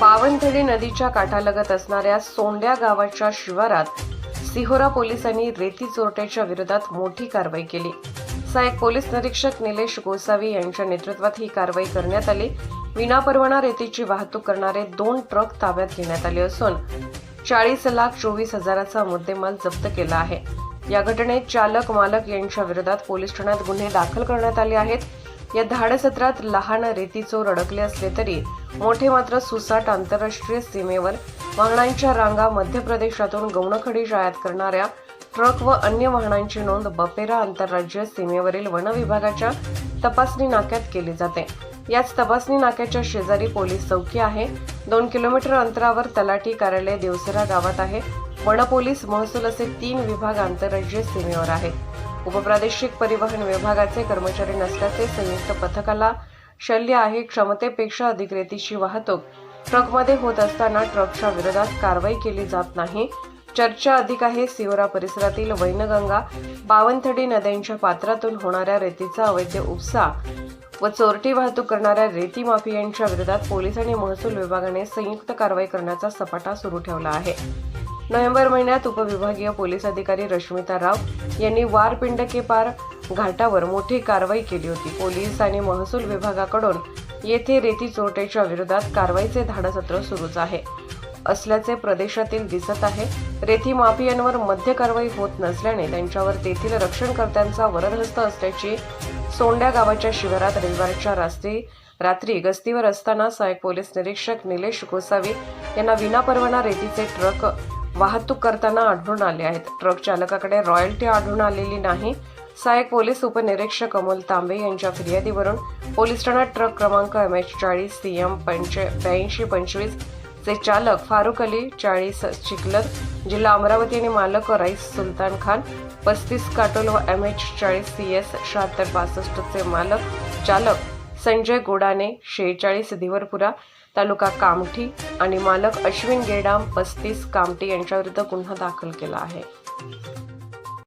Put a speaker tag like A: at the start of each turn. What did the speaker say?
A: बावनथडी नदीच्या काठालगत असणाऱ्या सोंड्या गावाच्या शिवारात सिहोरा पोलिसांनी रेती चोरट्याच्या विरोधात मोठी कारवाई केली. सहाय्यक पोलीस निरीक्षक निलेश गोसावी यांच्या नेतृत्वात ही कारवाई करण्यात आली. विनापरवाना रेतीची वाहतूक करणारे दोन ट्रक ताब्यात घेण्यात आले असून चाळीस लाख चोवीस हजाराचा मुद्देमाल जप्त केला आहे. या घटनेत चालक मालक यांच्या विरोधात पोलीस ठाण्यात गुन्हे दाखल करण्यात आले आहेत. या धाडसत्रात लहान रेती चोर अडकले असले तरी मोठे मात्र सुसाट आंतरराष्ट्रीय सीमेवर वाहनांच्या रांगा मध्य प्रदेशातून गौणखडी आयात करणाऱ्या ट्रक व अन्य वाहनांची नोंद बपेरा आंतरराज्य सीमेवरील वन विभागाच्या तपासणी नाक्यात केली जाते. याच तपासणी नाक्याच्या शेजारी पोलीस चौकी आहे. दोन किलोमीटर अंतरावर तलाठी कार्यालय देवसरा गावात आहे. वन पोलीस महसूल असे तीन विभाग आंतरराज्य सीमेवर आहेत. उपप्रादेशिक परिवहन विभागाचे कर्मचारी नसल्याचे संयुक्त पथकाला शल्य आहे. क्षमतेपेक्षा अधिक रेतीची वाहतूक ट्रकमध्ये होत असताना ट्रकच्या विरोधात कारवाई केली जात नाही. चर्चा अधिक आहे. सिवरा परिसरातील वैनगंगा बावनथडी नद्यांच्या पात्रातून होणाऱ्या रेतीचा अवैध उपसा व चोरटी वाहतूक करणाऱ्या रेती माफियांच्या विरोधात पोलीस आणि महसूल विभागाने संयुक्त कारवाई करण्याचा सपाटा सुरू ठेवला आहे. नोव्हेंबर महिन्यात उपविभागीय पोलीस अधिकारी रश्मिता राव यांनी वारपिंड के पार घाटावर मोठी कारवाई केली होती. पोलीस आणि महसूल विभागाकडून येथे रेती चोरट्याच्या विरोधात कारवाईचे धाडसत्र सुरूच आहे. असल्याचे प्रदेशातील दिसत आहे. रेती माफियांवर मध्य कारवाई होत नसल्याने त्यांच्यावर तेथील रक्षणकर्त्यांचा वरदहस्त असल्याची सोंड्या गावाच्या शिवारात रविवारच्या रात्री रात्री गस्तीवर असताना सहाय्यक पोलीस निरीक्षक निलेश गोसावी यांना विनापरवाना रेतीचे ट्रक वाहतूक करताना आढळून आले आहेत. ट्रक चालकाकडे रॉयल्टी आढळून आलेली नाही. सहाय्यक पोलीस उपनिरीक्षक अमोल तांबे यांच्या फिर्यादीवरून पोलीस ठाण्यात ट्रक क्रमांक एम एच चाळीस सी एम पंच ब्याऐंशी पंचवीस चे चालक फारुक अली चाळीस चिखलद जिल्हा अमरावती आणि मालक राईस सुलतान खान पस्तीस काटोल व एम एच चाळीस सी एस शहात्तर बासष्टचे मालक चालक संजय गोडाने शेहेचाळीस दिवरपुरा तालुका कामठी आणि मालक अश्विन गेडाम पस्तीस कामठी यांच्याविरुद्ध गुन्हा दाखल केला आहे.